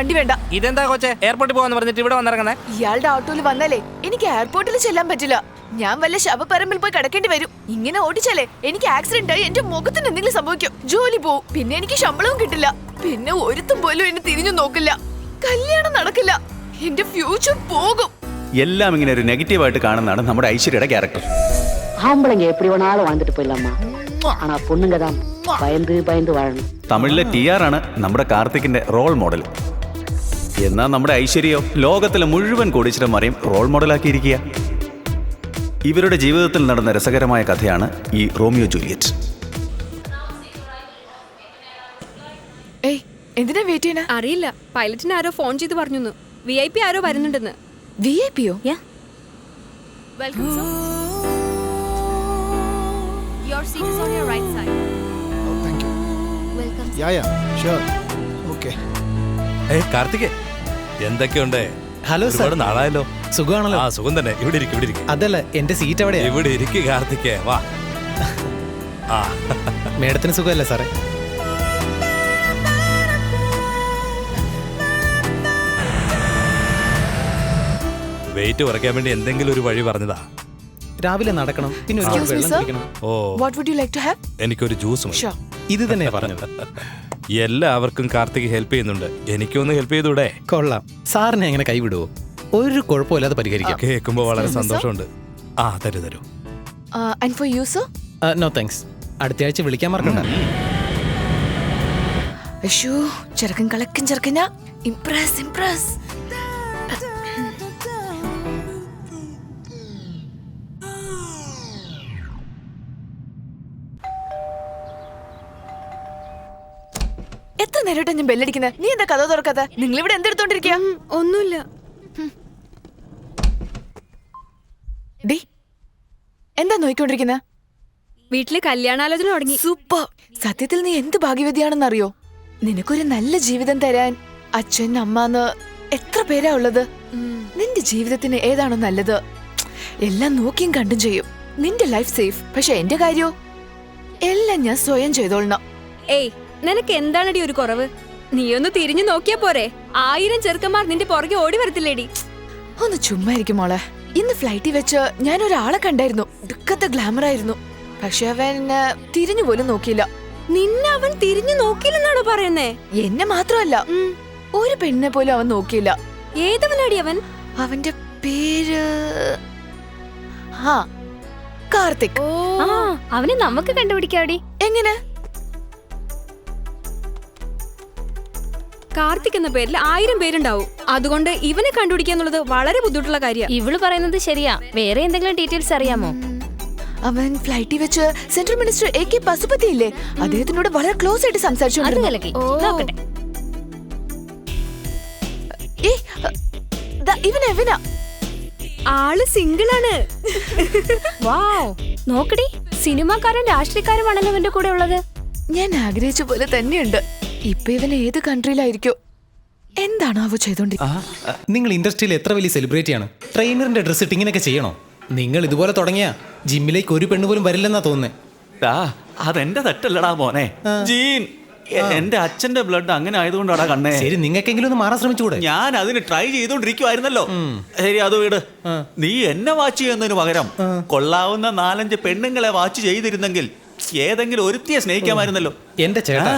വണ്ടി വേണ്ട ഇതെന്താ കൊച്ചെ എയർപോർട്ടിൽ പോകാന്ന് പറഞ്ഞിട്ട് ഇവിടെ വന്നിറങ്ങുന്നേ ഇയാളുടെ ഓട്ടോയിൽ വന്നാലേ എനിക്ക് എയർപോർട്ടിൽ ചെല്ലാൻ പറ്റില്ല ഞാൻ വല്ല ശവപ്പറമ്പിൽ പോയി കിടക്കേണ്ടി വരും ഇങ്ങനെ ഓടിച്ചാലേ എനിക്ക് ആക്സിഡന്റ് ആയി എന്റെ മുഖത്തിന് എന്തെങ്കിലും സംഭവിക്കും ജോലി പോവും പിന്നെ എനിക്ക് ശമ്പളവും കിട്ടില്ല പിന്നെ ഒരുത്തും പോലും എന്നെ തിരിഞ്ഞു നോക്കില്ല കല്യാണം നടക്കില്ല എന്റെ ഫ്യൂച്ചർ പോകും എല്ലാം ഇങ്ങനെ ഒരു നെഗറ്റീവായിട്ട് കാണുന്നതാണ് നമ്മുടെ ഐശ്വര്യയുടെ ക്യാരക്ടർ ஆம்பளைங்க எப்படி வேணாலும் வாழ்ந்துட்டு போயிடலாமா ஆனா பொண்ணுங்க தான் பயந்து பயந்து வாழணும் തമിഴിലെ ടി ആർ ആണ് നമ്മുടെ കാർത്തിക്കിന്റെ റോൾ മോഡൽ എന്നാൽ നമ്മുടെ ഐശ്വര്യോ ലോകത്തിലെ മുഴുവൻ കോടീശ്വരന്മാരെയും റോൾ മോഡലാക്കിയിരിക്കുക ഇവരുടെ ജീവിതത്തിൽ നടന്ന രസകരമായ കഥയാണ് ഈ റോമിയോ ജൂലിയറ്റ്. എന്തിനാ വെയിറ്റ് ചെയ്യണ? അറിയില്ല. പൈലറ്റിന് ആരോ ഫോൺ ചെയ്ത് പറഞ്ഞു വി ഐ പി ആരോ വരുന്നുണ്ടെന്ന്. V I പിയോ welcome your seat is on your right side welcome ya ya. Okay ഏയ് കാർത്തികേ എന്തൊക്കെയുണ്ട്? ഹലോ സർ നാളായല്ലോ. സുഖമാണല്ലോ. ആ സുഖം തന്നെ. ഇവിടെ ഇരിക്കും ഇവിടെ ഇരിക്കും. അതല്ല എന്റെ സീറ്റ് അവിടെ ഇവിടെ ഇരിക്കും കാർത്തികേ. വാ. ആ. മേഡത്തിന് സുഖമല്ലേ സാറേ? വെയിറ്റ് കുറയ്ക്കാൻ വേണ്ടി എന്തെങ്കിലും ഒരു വഴി പറഞ്ഞതാ. രാവിലെ നടക്കണം പിന്നെ ഒരു വെള്ളം കുടിക്കണം. ഓ. What would you like to have എനിക്കൊരു ജ്യൂസ് മതി. ഇത് തന്നെയാ പറഞ്ഞത്. എല്ലാവർക്കും കാർത്തിക് ഹെൽപ്പ് ചെയ്യുന്നുണ്ട്. എനിക്കൊന്ന് ഹെൽപ്പ് ചെയ്തൂടെ? കൊള്ളാം. സാറിനെ എങ്ങനെ കൈവിടുവോ? ഒരു കുഴപ്പമില്ലാതെ പരിഹരിക്കാം. കേൾക്കുമ്പോൾ വളരെ? സന്തോഷമുണ്ട്. ആ തരൂ തരൂ. And for you sir no thanks അടുത്ത ആഴ്ച വിളിക്കാൻ മറക്കണ്ട. അയ്യോ ചെറുക്കൻ കളക്കൻ ചെറുക്കനാ. ഇംപ്രസ് ഇംപ്രസ് എത്ര നേരമായിട്ടാ ഞാൻ ബെല്ലടിക്കുന്നത് നീ എന്താ കഥ തുറക്കാത്ത? നിങ്ങൾ ഇവിടെ എന്തെടുത്തോണ്ടിരിക്കുക ഒന്നുമില്ല. ഡി എന്താ നോയിക്കൊണ്ടിരിക്കുന്നത് വീട്ടിൽ കല്യാണാലോചന തുടങ്ങി. സൂപ്പർ. സത്യത്തിൽ നീ എന്ത് ഭാഗ്യവതിയാണെന്നറിയോ? നിനക്കൊരു നല്ല ജീവിതം തരാൻ അച്ഛൻ അമ്മന്ന് എത്ര പേരാ ഉള്ളത്? നിന്റെ ജീവിതത്തിന് ഏതാണോ നല്ലത്? എല്ലാം നോക്കിയും കണ്ടും ചെയ്യും. നിന്റെ ലൈഫ് സേഫ്. പക്ഷെ എന്റെ കാര്യോ? എല്ലാം ഞാൻ സ്വയം ചെയ്തോളണം. ഏയ് നിനക്ക് എന്താണടി ഒരു കുറവ്? നീ ഒന്ന് തിരിഞ്ഞു നോക്കിയാ പോരെ. ആയിരം ചെറുക്കന്മാർ നിന്റെ പുറകെ ഓടി വരത്തില്ലേടി. ഒന്ന് ചുമ്മായിരിക്കും മോളെ. ഇന്ന് ഫ്ലൈറ്റിൽ വെച്ച് ഞാൻ ഒരാളെ കണ്ടായിരുന്നു. ദുഃഖത്തെ ഗ്ലാമർ ആയിരുന്നു. പക്ഷെ അവൻ തിരിഞ്ഞു പോലും നോക്കിയില്ല. നിന്നെ അവൻ തിരിഞ്ഞു നോക്കിയില്ലെന്നാണോ പറയുന്നേ? എന്നെ മാത്രമല്ല ഒരു പെണ്ണിനെ പോലും അവൻ നോക്കിയില്ല. ഏതവനാടി അവൻ? അവന്റെ പേര് ആ കാർത്തിക്. ഓ അവനെ നമുക്ക് കണ്ടുപിടിക്കാടി. എങ്ങനെ? കാർത്തിക് എന്ന പേരിൽ ആയിരം പേരുണ്ടാവും. അതുകൊണ്ട് ഇവനെ കണ്ടുപിടിക്കുക എന്നുള്ളത് വളരെ ബുദ്ധിമുട്ടുള്ള കാര്യമാണ് ഇവൾ പറയുന്നത് ശരിയാ. വേറെ എന്തെങ്കിലും ഡീറ്റെയിൽസ് അറിയാമോ? അവൻ ഫ്ലൈറ്റിൽ വെച്ച് central minister A K Pasupathi ഇല്ലേ? അദ്ദേഹത്തിനോട് വളരെ ക്ലോസ് ആയിട്ട് സംസാരിച്ചു ആൾ സിംഗിൾ ആണ് വാവ്. നോക്കടി സിനിമാക്കാരൻ രാഷ്ട്രീയക്കാരുമാണല്ലോ ഇവന്റെ കൂടെ ഉള്ളത്. ഞാൻ ആഗ്രഹിച്ച പോലെ തന്നെയുണ്ട്. ഇപ്പൊ ഇവൻ ഏത് കൺട്രിയിലായിരിക്കോ? എന്താണോ അവ ചെയ്തോണ്ടിരിക്കുന്നത് നിങ്ങൾ ഇൻഡസ്ട്രിയിൽ എത്ര വലിയ സെലിബ്രിറ്റി ആണ്? ട്രെയിനറിന്റെ ഡ്രസ് ഇട്ട് ഇങ്ങനെയൊക്കെ ചെയ്യണോ? നിങ്ങൾ ഇതുപോലെ തുടങ്ങിയാ ജിമ്മിലേക്ക് ഒരു പെണ്ണ് പോലും വരില്ലെന്നാ തോന്നുന്നത് ആ അതെന്റെ തെറ്റല്ലടാ മോനെ. ജീൻ എ- എന്റെ അച്ഛന്റെ ബ്ലഡ് അങ്ങനെ ആയതുകൊണ്ടാടാ കണ്ണേ. ശരി നിങ്ങൾക്കെങ്കിലും ഒന്ന് മാറാൻ ശ്രമിച്ചുകൂടെ? ഞാൻ അതിന് ട്രൈ ചെയ്തോണ്ടിരിക്കുവായിരുന്നല്ലോ. ശരി അത് വീട്. നീ എന്നെ വാച്ച് ചെയ്യുന്നതിന് പകരം കൊള്ളാവുന്ന നാലഞ്ച് പെണ്ണുങ്ങളെ വാച്ച് ചെയ്തിരുന്നെങ്കിൽ ഏതെങ്കിലും ഒരുത്തിയെ സ്നേഹിക്കാമായിരുന്നല്ലോ. എന്റെ ചേട്ടാ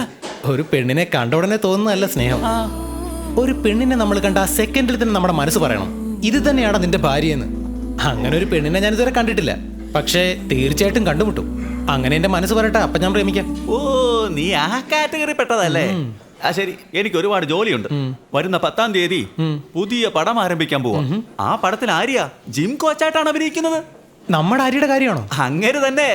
ഒരു പെണ്ണിനെ കണ്ട ഉടനെ തോന്നുന്നതല്ല സ്നേഹം. ഒരു പെണ്ണിനെ നമ്മൾ കണ്ട ആ സെക്കൻഡിൽ തന്നെ നമ്മുടെ മനസ്സ് പറയണം. ഇത് തന്നെയാണ് നിന്റെ ഭാര്യയെന്ന്. അങ്ങനെ ഒരു പെണ്ണിനെ ഞാൻ ഇതുവരെ കണ്ടിട്ടില്ല. പക്ഷേ തീർച്ചയായിട്ടും കണ്ടുമുട്ടും. അങ്ങനെ എന്റെ മനസ്സ് പറയട്ടെ അപ്പൊ ഞാൻ പ്രേമിക്കാം. ഓ നീ ആ കാറ്റഗറി പെട്ടതല്ലേ? ആ ശരി. എനിക്ക് ഒരുപാട് ജോലിയുണ്ട്. വരുന്ന പത്താം തീയതി പുതിയ പടം ആരംഭിക്കാൻ പോവാ. ആ പടത്തിൽ ആര്യ ജിം കോച്ചായിട്ടാണ് അഭിനയിക്കുന്നത്? നമ്മുടെ ആര്യയുടെ കാര്യമാണോ? അങ്ങനെ തന്നെ.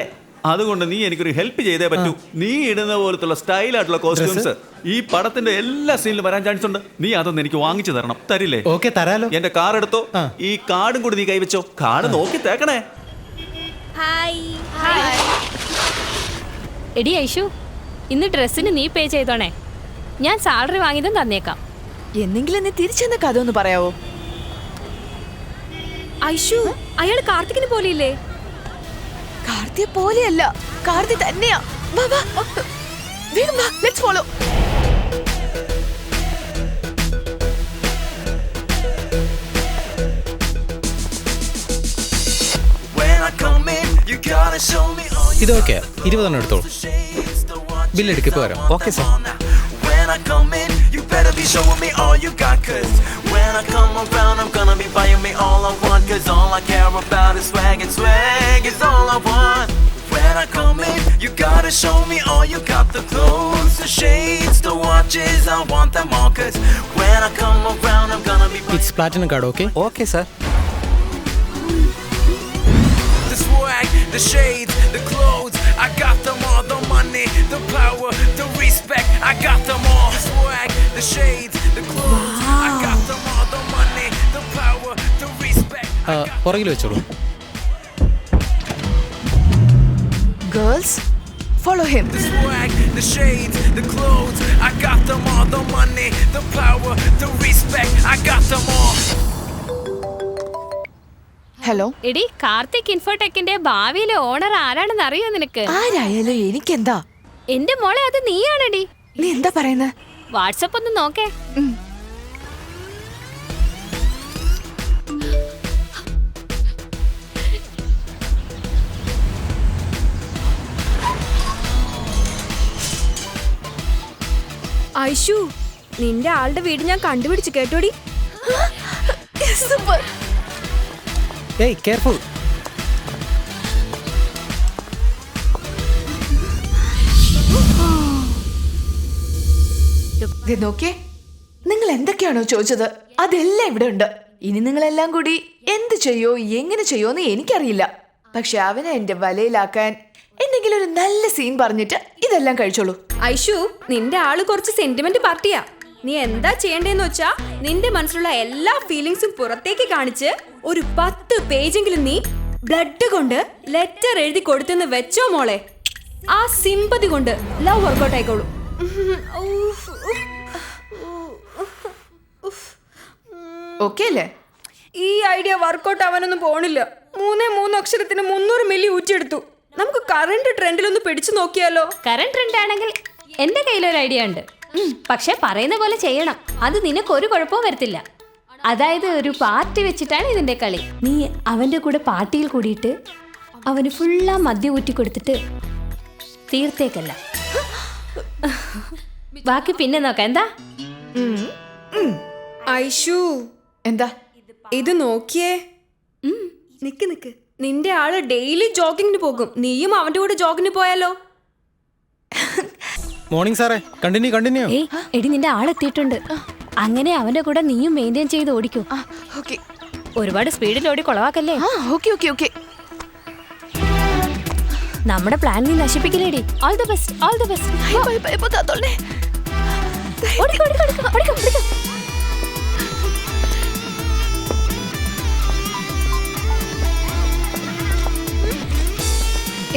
അതുകൊണ്ട് നീ എനിക്കൊരു ഹെൽപ്പ് ചെയ്തേ പറ്റൂ. നീ ഇടുന്ന പോലത്തുള്ള സ്റ്റൈലായിട്ടുള്ള കോസ്റ്റ്യൂംസ് ഈ പടത്തിന്റെ എല്ലാ സീനിലും വരാൻ ചാൻസ് ഉണ്ട്. നീ അതൊന്ന് എനിക്ക് വാങ്ങിച്ചു തരണം. തരില്ലേ? ഓക്കെ തരാലോ. എന്റെ കാർ എടുത്തോ? ഈ കാർഡും കൂടി നീ കൈവച്ചോ? കാർഡ് നോക്കി തേക്കണേ. ഹായ് എടി ഐഷു ഇന്ന് ഡ്രസ്സിന് നീ പേ ചെയ്തോണേ. ഞാൻ സാലറി വാങ്ങിയതും തന്നേക്കാം. എന്നെങ്കിലും നീ തിരിച്ചെന്ന കഥ ഒന്ന് പറയാവോ? ഐഷു അയാൾ കാർത്തികിന് പോലെയില്ലേ കാർത്തിയെ പോലെയല്ല. കാർത്തി തന്നെയാ. വാ വാ. വേഗം വാ ലെറ്റ്സ് ഫോളോ ഇതൊക്കെ ഇരുപതെണ്ണം എടുത്തോളൂ. ബില്ലെടുക്കിപ്പോ വരാം. Okay sir. You better be showing me all you got Cause when I come around I'm gonna be buying me all I want Cause all I care about is swag and swag is all I want When I come in, you gotta show me all you got The clothes, the shades, the watches, I want them all Cause when I come around I'm gonna be buying It's platinum card, okay? Okay, sir The swag, the shades, the clothes I got them all, the money, the power, the respect I got them all പുറകിൽ വെച്ചോളൂ girls follow him. The swag, the shades, the clothes. I got them all. The money, the power, the respect. I got them all. Hello എടി കാർത്തിക് ഇൻഫോടെക്കിന്റെ ഭാവിയിലെ owner ആരാണെന്ന് അറിയോ നിനക്ക് ആരായാലും എനിക്കെന്താ എന്റെ മോളെ അത് നീയാണെടി നീ എന്താ പറയുന്നത് വാട്സപ്പ് ഒന്ന് നോക്കേ. ഐഷു നിന്റെ ആളുടെ വീട് ഞാൻ കണ്ടുപിടിച്ചു കേട്ടോടി? സൂപ്പർ. ഏയ് കെയർഫുൾ നോക്കിയേ നിങ്ങൾ എന്തൊക്കെയാണോ ചോദിച്ചത്? അതെല്ലാം ഇവിടെ ഉണ്ട്. ഇനി നിങ്ങളെല്ലാം കൂടി എന്ത് ചെയ്യോ എങ്ങനെ ചെയ്യോ എന്ന് എനിക്കറിയില്ല. പക്ഷെ അവനെ എന്റെ വലയിലാക്കാൻ എന്തെങ്കിലും ഒരു നല്ല സീൻ പറഞ്ഞിട്ട് ഇതെല്ലാം കഴിച്ചോളൂ. ഐഷു നിന്റെ ആൾ കുറച്ച് സെന്റിമെന്റ് പാർട്ടിയാ. നീ എന്താ ചെയ്യണ്ടേന്ന് വെച്ചാ നിന്റെ മനസ്സിലുള്ള എല്ലാ ഫീലിങ്സും പുറത്തേക്ക് കാണിച്ച് ഒരു പത്ത് പേജെങ്കിലും നീ ബ്ലഡ് കൊണ്ട് ലെറ്റർ എഴുതി കൊടുത്തെന്ന് വെച്ചോ മോളെ. ആ സിമ്പതി കൊണ്ട് ലവ് വർക്കൗട്ട് ആയിക്കോളൂ. ഓക്കെ അല്ലേ? ഈ ഐഡിയ വർക്കൗട്ട് ആവാനൊന്നും പോണില്ല. മൂന്നേ മൂന്ന് അക്ഷരത്തിന് മുന്നൂറ് മില്ലി ഊറ്റിയെടുത്തു. നമുക്ക് കറണ്ട് ട്രെൻഡിലൊന്ന് പിടിച്ചു നോക്കിയാലോ? കറണ്ട് ട്രെൻഡ് ആണെങ്കിൽ എന്റെ കയ്യിലൊരു ഐഡിയ ഉണ്ട്. പക്ഷെ പക്ഷേ പറയുന്ന പോലെ ചെയ്യണം. അത് നിനക്ക് ഒരു കുഴപ്പവും വരത്തില്ല. അതായത് ഒരു പാർട്ടി വെച്ചിട്ടാണ് ഇതിന്റെ കളി. നീ അവന്റെ കൂടെ പാർട്ടിയിൽ കൂടിയിട്ട് അവന് ഫുള്ളാ മദ്യം ഊറ്റി കൊടുത്തിട്ട് തീർത്തേക്കല്ല. ബാക്കി പിന്നെ നോക്കാം. എന്താ? ഐഷു എന്താ? ഇത് നോക്കിയേ. നിക്ക് നിക്ക്. നിന്റെ ആൾ ഡെയിലി ജോഗിങ്ങിന് പോകും. നീയും അവന്റെ കൂടെ ജോഗിന് പോയാലോ? മോർണിംഗ് സാറേ. Continue continue. ഏയ് എടി നിന്റെ ആളെത്തിയിട്ടുണ്ട്. അങ്ങനെ അവന്റെ കൂടെ നീയും മെയിന്റെയിൻ ചെയ്ത് ഓടിക്കൂ. ഓക്കെ. ഒരുപാട് സ്പീഡിൽ ഓടി കൊളവാക്കല്ലേ? ആ ഓക്കെ ഓക്കെ ഓക്കെ. നമ്മുടെ പ്ലാൻ നീ നശിപ്പിക്കില്ലേടി. All the best all the best ഓടിക്കോ ഓടിക്കോ ഓടിക്കോ ഓടിക്കോ ഓടിക്കോ.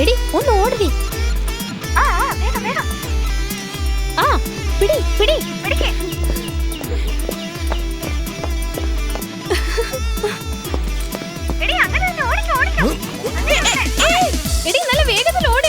എടി ഒന്ന് ഓടടി. ആ പിടി പിടി. എടി നല്ല വേഗത്തിൽ ഓട്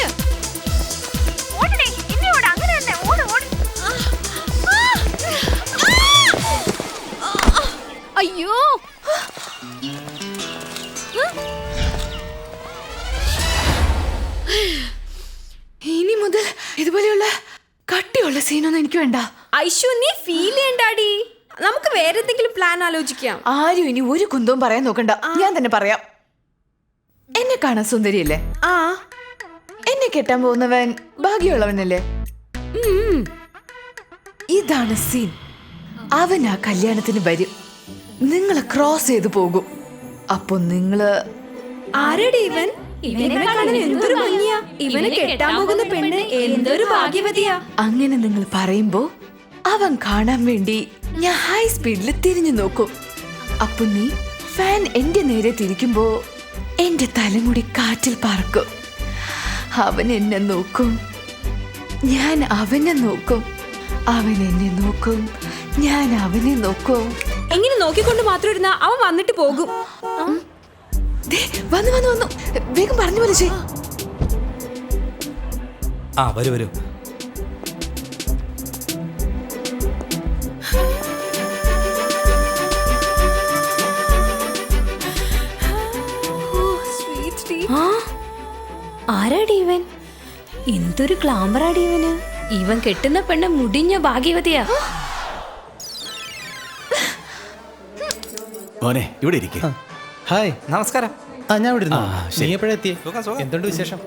ആലോചിക്കാം. ആരും ഇനി ഒരു കുന്തവും പറയാൻ നോക്കണ്ട. ഞാൻ തന്നെ പറയാം. എന്നെ കാണാൻ സുന്ദരിയല്ലേ? ആ. എന്നെ കെട്ടാൻ പോകുന്നവൻ ഭാഗ്യമുള്ളവനല്ലേ? ഉം. ഇതാണ് സീൻ. അവൻ ആ കല്യാണത്തിന് വരും. നിങ്ങളെ ക്രോസ് ചെയ്ത് പോകും. അപ്പൊ നിങ്ങൾ ആരെടി ഇവൻ? ഇവനെ കാണാൻ എന്തൊരു ഭംഗിയാ. ഇവനെ കെട്ടാൻ പോകുന്ന പെണ്ണ് എന്തൊരു ഭാഗ്യവതിയാ. അങ്ങനെ നിങ്ങൾ പറയുമ്പോ അവൻ കാണാൻ വേണ്ടി ഞാൻ ഹൈ സ്പീഡിൽ തിരിഞ്ഞു നോക്കും. അപ്പൊ നീ ഫാൻ എന്റെ നേരെ തിരിക്കുമ്പോ എന്റെ തലമുടി കാറ്റിൽ പറക്കും അവൻ എന്നെ നോക്കും. ഞാൻ അവനെ നോക്കും. അവൻ എന്നെ നോക്കും. ഞാൻ അവനെ നോക്കും. എങ്ങനെ നോക്കിക്കൊണ്ട് മാത്രം ഇരുന്നാ അവൻ വന്നിട്ട് പോകും? ദേ, വന്നു വന്നു വന്നു. വേഗം പറഞ്ഞു പോലെ ചെയ് ആ വരൂ വരൂ. ആരാടി ഇവൻ? എന്തൊരു ഗ്ലാമറാടി ഇവന്? ഇവൻ കെട്ടുന്ന പെണ്ണ് മുടിഞ്ഞ ഭാഗ്യവതിയാ. മോനെ ഇവിടെ ഇരിക്കും. ഹായ്. നമസ്കാരം. ആ ഞാൻ ഇവിടെ ഇരുന്നു. നീ. എപ്പോഴാ എത്തിയേ. എന്തുണ്ട് വിശേഷം?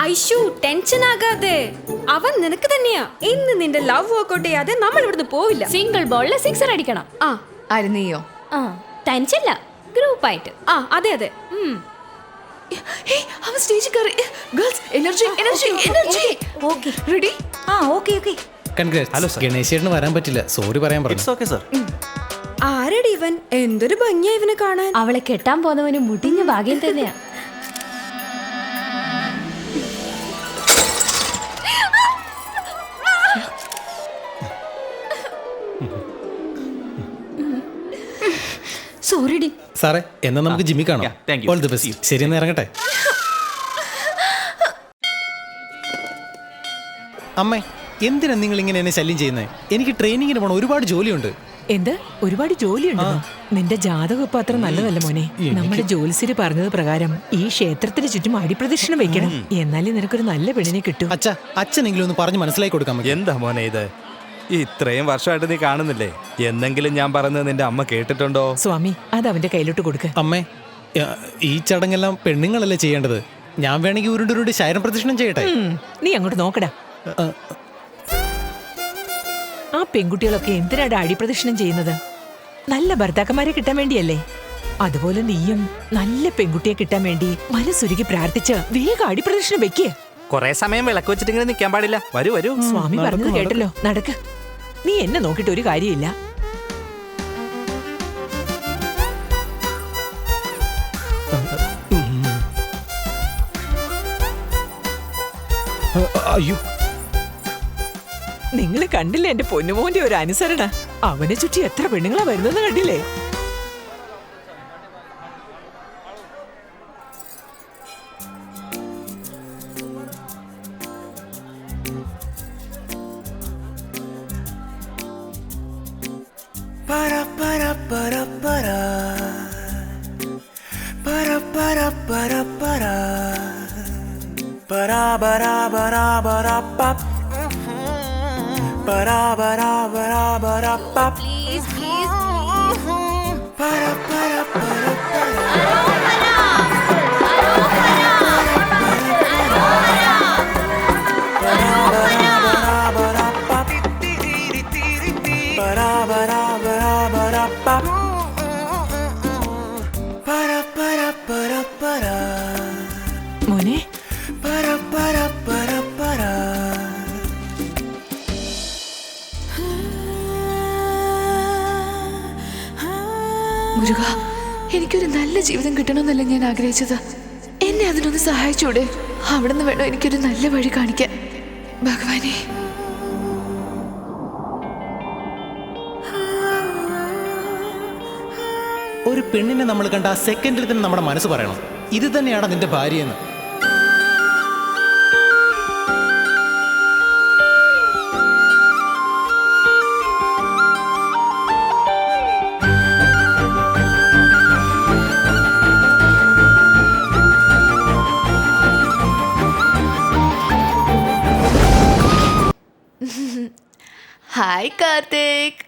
ഐഷു ടെൻഷൻ ആകാതെ. അവൻ നിനക്ക് തന്നെയാ. ഇന്ന് നിന്റെ ലവ് വർക്കൗട്ട് ചെയ്യാതെ നമ്മൾ ഇവിടുന്ന് പോവില്ല. സിംഗിൾ ബോളിൽ സിക്സർ അടിക്കണം. ആ. ആര് നീയോ? ആ ടെൻഷനില്ല ഗ്രൂപ്പായിട്ട് ആ അതെ അതെ. ഉം. അവൻ സ്റ്റേജിൽ കയറി. Girls energy energy energy okay ready ആ ഓക്കെ ഓക്കെ കൺഗ്രാറ്റ്സ് ഗണേശേട്ടന് വരാൻ പറ്റില്ല. സോറി പറയാൻ പറഞ്ഞു. ഇറ്റ്സ് ഓക്കെ സർ ആരടി ഇവൻ? എന്തൊരു ഭംഗിയാ ഇവനെ കാണാൻ. അവളെ കെട്ടാൻ പോകുന്നവന് മുടിഞ്ഞ ഭാഗ്യം തന്നെയാ. സാറേ എന്നാ നമുക്ക് ജിമ്മി കാണാം. ഓൾ ദി ബെസ്റ്റ് ശരി എന്ന് ഇറങ്ങട്ടെ. അമ്മേ എന്തിനാ നിങ്ങൾ ഇങ്ങനെ എന്നെ ശല്യം ചെയ്യുന്നത് എനിക്ക് ട്രെയിനിങ്ങിന് പോകണം ഒരുപാട് ജോലിയുണ്ട്. എന്ത്? ഒരുപാട് ജോലിയുണ്ട്? നിന്റെ ജാതകം ഇപ്പൊ അത്ര നല്ലതല്ല മോനെ. നമ്മുടെ ജോലിസിരി പറഞ്ഞത് പ്രകാരം ഈ ക്ഷേത്രത്തിന് ചുറ്റും അടിപ്രദക്ഷിണം വെക്കണം. എന്നാലേ നിനക്കൊരു നല്ല പെണ്ണിനെ കിട്ടും. അച്ഛാ അച്ഛനെങ്കിലും ഒന്ന് പറഞ്ഞ് മനസ്സിലാക്കി കൊടുക്കാൻ എന്താ മോനെ ഇത്? ഇത്രയും വർഷമായിട്ട് നീ കാണുന്നില്ലേ? എന്തെങ്കിലും ഞാൻ പറഞ്ഞത് നിന്റെ അമ്മ കേട്ടിട്ടുണ്ടോ? സ്വാമി അത് അവന്റെ കയ്യിലോട്ട് കൊടുക്ക. അമ്മേ ഈ ചടങ്ങെല്ലാം പെണ്ണുങ്ങളല്ലേ ചെയ്യേണ്ടത്? ഞാൻ വേണമെങ്കിൽ ഉരുണ്ടുരുണ്ട് ശയനം പ്രദക്ഷിണം ചെയ്യട്ടെ? നീ അങ്ങോട്ട് നോക്കടാ. ആ, പെൺകുട്ടികളൊക്കെ എന്തിനാണ് അടിപ്രദക്ഷിണം ചെയ്യുന്നത്? നല്ല ഭർത്താക്കന്മാരെ കിട്ടാൻ വേണ്ടിയല്ലേ? അതുപോലെ നീയും നല്ല പെൺകുട്ടിയെ കിട്ടാൻ വേണ്ടി മനസ്സുരുക്കി പ്രാർത്ഥിച്ച് വേഗം അടിപ്രദക്ഷിണം വെക്കേ. കൊറേ സമയം വിളക്ക് വെച്ചിട്ടിങ്ങനെ നിൽക്കാൻ പാടില്ല. വരൂ വരൂ. സ്വാമി പറഞ്ഞത് കേട്ടല്ലോ. നടക്ക്. നീ എന്നെ നോക്കിയിട്ട് ഒരു കാര്യമില്ല. അയ്യോ. നിങ്ങൾ കണ്ടില്ലേ എന്റെ പൊന്നുമോന്റെ ഒരു അനുസരണ? അവനെ ചുറ്റി എത്ര പെണ്ണുങ്ങളാ വരുന്നെന്ന് കണ്ടില്ലേ? മുരുക എനിക്കൊരു നല്ല ജീവിതം കിട്ടണമെന്നല്ല ഞാൻ ആഗ്രഹിച്ചത്. എന്നെ അതിനൊന്ന് സഹായിച്ചൂടെ? അവിടെ നിന്ന് വേണം എനിക്കൊരു നല്ല വഴി കാണിക്കാൻ. ഭഗവാനെ. ഒരു പെണ്ണിനെ നമ്മൾ കണ്ട സെക്കൻഡിൽ തന്നെ നമ്മുടെ മനസ്സ് പറയണം. ഇത് തന്നെയാണ് നിന്റെ ഭാര്യയെന്ന്. ഹായ് കാർത്തിക്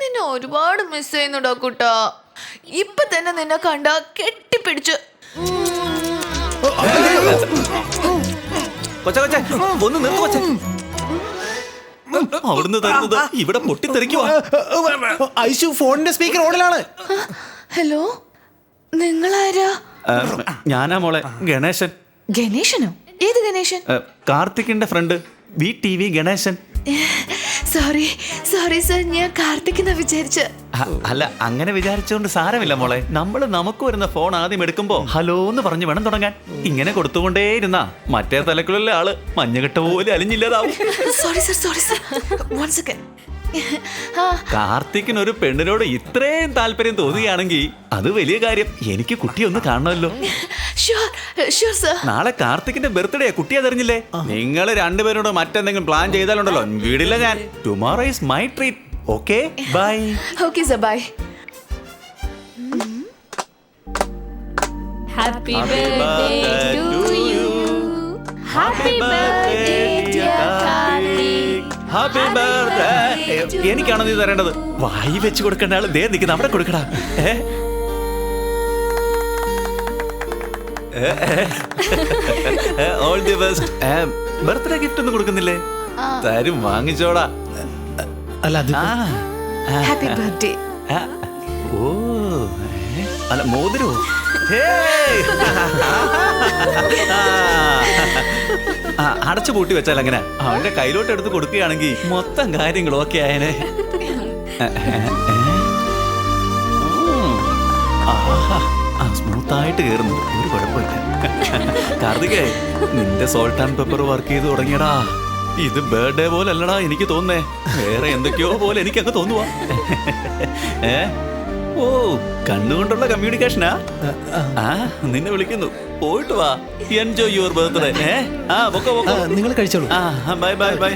നിന്നെ ഒരുപാട് മിസ് ചെയ്യുന്നുണ്ടോ കുട്ടാ? ഇപ്പൊ തന്നെ നിന്നെ കണ്ട കെട്ടിപ്പിടിച്ച്. കൊച്ച കൊച്ച ഒന്ന് നിർത്ത് കൊച്ച. അവിടുന്ന് തരുന്നത് ഇവിടെ ഐശു ഫോണിന്റെ സ്പീക്കർ ഓണിലാണ്. ഹലോ? നിങ്ങളാരാ? ഞാനാ മോളെ ഗണേശൻ. ഗണേശനോ? ഏത് Ganesan? കാർത്തിക്കിന്റെ friend V T V Ganesan. Sorry sorry sir ഞാൻ കാർത്തിക് എന്നാ വിചാരിച്ച. അല്ല അങ്ങനെ വിചാരിച്ചുകൊണ്ട് സാരമില്ല മോളെ. നമ്മൾ നമുക്ക് വരുന്ന ഫോൺ ആദ്യം എടുക്കുമ്പോ ഹലോ എന്ന് പറഞ്ഞു വേണം തുടങ്ങാൻ. ഇങ്ങനെ കൊടുത്തുകൊണ്ടേ ഇരുന്ന മറ്റേ തലക്കുള്ള ആൾ മഞ്ഞകെട്ട പോലെ അലിഞ്ഞില്ലാതാവും. Sorry sir sorry sir one second ആ. കാർത്തിക്കിന് ഒരു പെണ്ണിനോട് ഇത്രയും താല്പര്യം തോന്നുകയാണെങ്കിൽ അത് വലിയ കാര്യം. എനിക്ക് കുട്ടി ഒന്ന് കാണണമല്ലോ. നാളെ കാർത്തിക്കിന്റെ ബർത്ത്ഡേ കുട്ടിയെ തെരഞ്ഞില്ലേ നിങ്ങൾ രണ്ടുപേരോട് മറ്റെന്തെങ്കിലും പ്ലാൻ ചെയ്താലുണ്ടല്ലോ. വീടില്ല ഞാൻ. Tomorrow is my treat okay? Bye. Okay sir. Bye. Happy birthday to you. Happy birthday, dear Karthik. Happy birthday. എനിക്കാണോ നീ തരേണ്ടത്? വായി വെച്ച് കൊടുക്കേണ്ട ആൾ. ദേ നിൽക്കുന്ന അവിടെ കൊടുക്കടാ. ഏ? All the best birthday gift ഒന്നും കൊടുക്കുന്നില്ലേ? തരും വാങ്ങിച്ചോടാ അല്ല അത് ആ. ആ, ഹാപ്പി ബർത്ത്ഡേ ആ. ഓ ഏ? അല്ല മോതിരോ? ഹേയ്. ആ, അടച്ചു പൂട്ടി വെച്ചാൽ അങ്ങനെ അവന്റെ കയ്യിലോട്ട് എടുത്ത് കൊടുക്കുകയാണെങ്കിൽ മൊത്തം കാര്യങ്ങൾ ഓക്കെ ആയനെ. സ്മൂത്ത് ആയിട്ട് കയറുന്നു ഒരു കുഴപ്പമില്ല. കാർത്തികേ നിന്റെ സോൾട്ട് ആൻഡ് പെപ്പർ വർക്ക് ചെയ്ത് തുടങ്ങിയടാ. ഇത് ബർത്ത്ഡേ പോലെ അല്ലടാ എനിക്ക് തോന്നേ വേറെ എന്തൊക്കെയോ പോലെ എനിക്കങ്ങ് തോന്നുവാ. ഏ? ഓ കണ്ണുകൊണ്ടുള്ള കമ്മ്യൂണിക്കേഷനാ ആ? നിന്നെ വിളിക്കുന്നു. പോയിട്ട് വാ. എൻജോയ് യുവർ ബർത്ത്ഡേ ഏ? ആ പൊക്കോ പൊക്കോ. നിങ്ങൾ കഴിച്ചോളൂ. ആ ബൈ ബൈ ബൈ